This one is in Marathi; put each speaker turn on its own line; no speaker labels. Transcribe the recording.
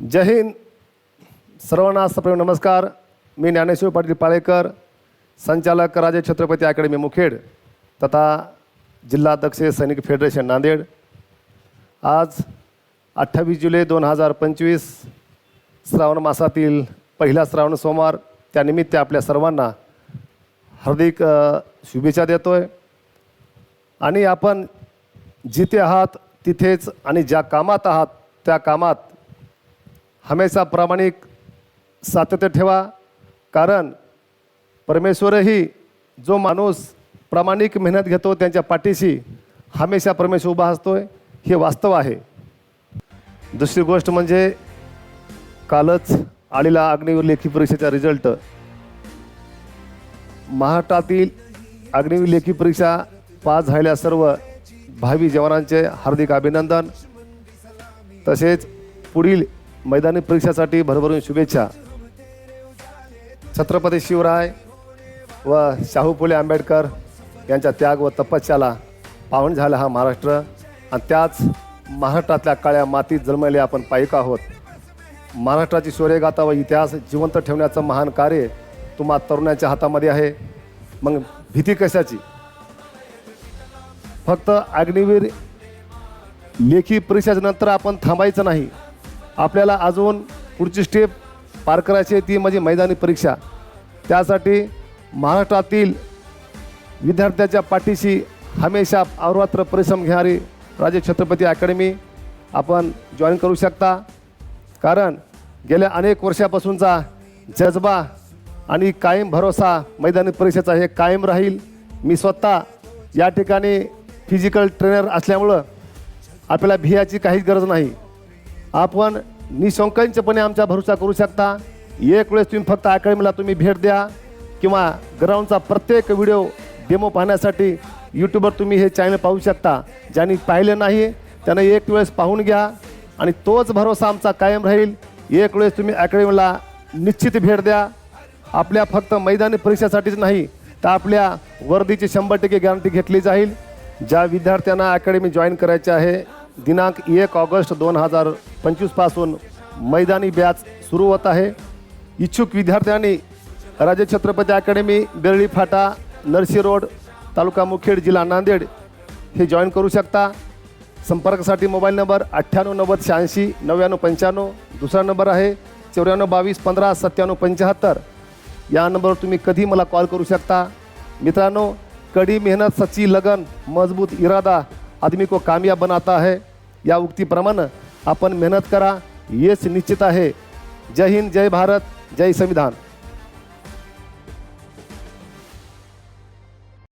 जय हिंद। सर्वांना सप्रेम नमस्कार। मी ज्ञानेश्वर पाटील पाळेकर संचालक राजे छत्रपती अकॅडमी मुखेड तथा जिल्हाध्यक्ष सैनिक फेडरेशन नांदेड. आज अठ्ठावीस जुलै दोन हजार पंचवीस श्रावण मासातील पहिला श्रावण सोमवार. त्यानिमित्त आपल्या सर्वांना हार्दिक शुभेच्छा देतो आहे आणि आपण जिथे आहात तिथेच आणि ज्या कामात आहात त्या कामात हमेशा प्रामाणिक सातत्य ठेवा. कारण परमेश्वरही जो माणूस प्रामाणिक मेहनत घेतो त्यांच्या पाठीशी हमेशा परमेश्वर उभा असतोय हे वास्तव आहे. दुसरी गोष्ट म्हणजे कालच आलेला अग्निवीर लेखी परीक्षेचा रिझल्ट महाराष्ट्रातील अग्निवीर लेखी परीक्षा पास झालेल्या सर्व भावी जवानांचे हार्दिक अभिनंदन. तसेच पुढील मैदानी परीक्षेसाठी भरभरून शुभेच्छा. छत्रपती शिवराय व शाहू फुले आंबेडकर यांच्या त्याग व तपस्याला पावन झाला हा महाराष्ट्र. आणि त्याच महाराष्ट्रातल्या काळ्या मातीत जन्मलेले आपण पायिक आहोत. महाराष्ट्राची शौर्यगाथा व इतिहास जिवंत ठेवण्याचं महान कार्य तुम्हा तरुणाच्या हातामध्ये आहे. मग भीती कशाची? फक्त अग्निवीर लेखी परीक्षेच्या नंतर आपण थांबायचं नाही. आपल्याला अजून पुढची स्टेप पार करायची आहे ती म्हणजे मैदानी परीक्षा. त्यासाठी महाराष्ट्रातील विद्यार्थ्याच्या पाठीशी हमेशा अहोरात्र परिश्रम घेणारी राजे छत्रपती अकॅडमी आपण जॉईन करू शकता. कारण गेल्या अनेक वर्षापासूनचा जज्बा आणि कायम भरोसा मैदानी परीक्षेचा हे कायम राहील. मी स्वतः या ठिकाणी फिजिकल ट्रेनर असल्यामुळं आपल्याला भियाची काहीच गरज नाही. आपण निशंकांचपणे आमचा भरोसा करू शकता. एक वेळेस तुम्ही फक्त अकॅडमीला तुम्ही भेट द्या किंवा ग्राउंडचा प्रत्येक व्हिडिओ डेमो पाहण्यासाठी यूट्यूबवर तुम्ही हे चॅनल पाहू शकता. ज्यांनी पाहिले नाही त्यांना एक वेळेस पाहून घ्या आणि तोच भरोसा आमचा कायम राहील. एक वेळेस तुम्ही अकॅडमीला निश्चित भेट द्या. आपल्या फक्त मैदानी परीक्षेसाठीच नाही तर आपल्या वर्दीची शंभर टक्के गॅरंटी घेतली जाईल. ज्या विद्यार्थ्यांना अकॅडमी जॉईन करायची आहे दिनांक एक ऑगस्ट दोन हजार पंचवीसपासून मैदानी बॅच सुरू होत आहे. इच्छुक विद्यार्थ्यांनी राजे छत्रपती अकॅडमी बेरळी फाटा नरसी रोड तालुका मुखेड जिल्हा नांदेड हे जॉईन करू शकता. संपर्कासाठी मोबाईल नंबर अठ्ठ्याण्णव नव्वद शहाऐंशी नव्याण्णव पंच्याण्णव दुसरा नंबर आहे चौऱ्याण्णव बावीस पंधरा सत्त्याण्णव पंच्याहत्तर. या नंबरवर तुम्ही कधी मला कॉल करू शकता. मित्रांनो कड़ी मेहनत सच्ची लगन मजबूत इरादा आदमी को कामयाब बनाता है. या उक्तीप्रमाणे आपण मेहनत करा यश निश्चित आहे. जय हिंद जय भारत जय संविधान.